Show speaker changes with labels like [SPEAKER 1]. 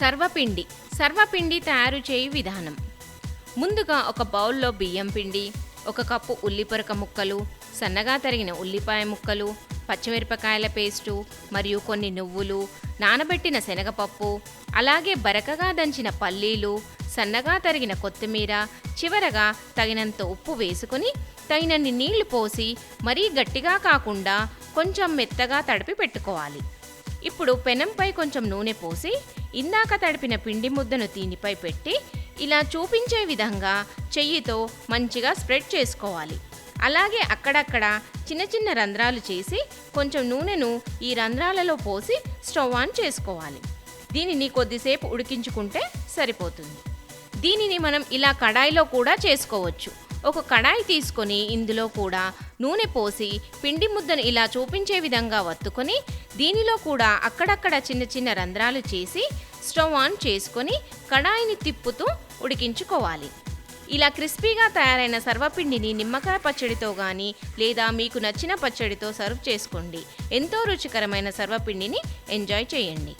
[SPEAKER 1] సర్వపిండి. సర్వపిండి తయారు చేయు విధానం. ముందుగా ఒక బౌల్లో బియ్యం పిండి ఒక కప్పు ఉల్లిపొరక ముక్కలు సన్నగా తరిగిన ఉల్లిపాయ ముక్కలు పచ్చిమిరపకాయల పేస్టు మరియు కొన్ని నువ్వులు నానబెట్టిన శనగపప్పు అలాగే బరకగా దంచిన పల్లీలు సన్నగా తరిగిన కొత్తిమీర చివరగా తగినంత ఉప్పు వేసుకొని తగినన్ని నీళ్ళు పోసి మరీ గట్టిగా కాకుండా కొంచెం మెత్తగా తడిపి పెట్టుకోవాలి. ఇప్పుడు పెనంపై కొంచెం నూనె పోసి ఇందాక తడిపిన పిండి ముద్దను దీనిపై పెట్టి ఇలా చూపించే విధంగా చెయ్యితో మంచిగా స్ప్రెడ్ చేసుకోవాలి. అలాగే అక్కడక్కడ చిన్న చిన్న రంధ్రాలు చేసి కొంచెం నూనెను ఈ రంధ్రాలలో పోసి స్టవ్ ఆన్ చేసుకోవాలి. దీనిని కొద్దిసేపు ఉడికించుకుంటే సరిపోతుంది. దీనిని మనం ఇలా కడాయిలో కూడా చేసుకోవచ్చు. ఒక కడాయి తీసుకొని ఇందులో కూడా నూనె పోసి పిండి ముద్దను ఇలా చూపించే విధంగా వత్తుకొని దీనిలో కూడా అక్కడక్కడ చిన్న చిన్న రంధ్రాలు చేసి స్టవ్ ఆన్ చేసుకొని కడాయిని తిప్పుతూ ఉడికించుకోవాలి. ఇలా క్రిస్పీగా తయారైన సర్వపిండిని నిమ్మకాయ పచ్చడితో కానీ లేదా మీకు నచ్చిన పచ్చడితో సర్వ్ చేసుకోండి. ఎంతో రుచికరమైన సర్వపిండిని ఎంజాయ్ చేయండి.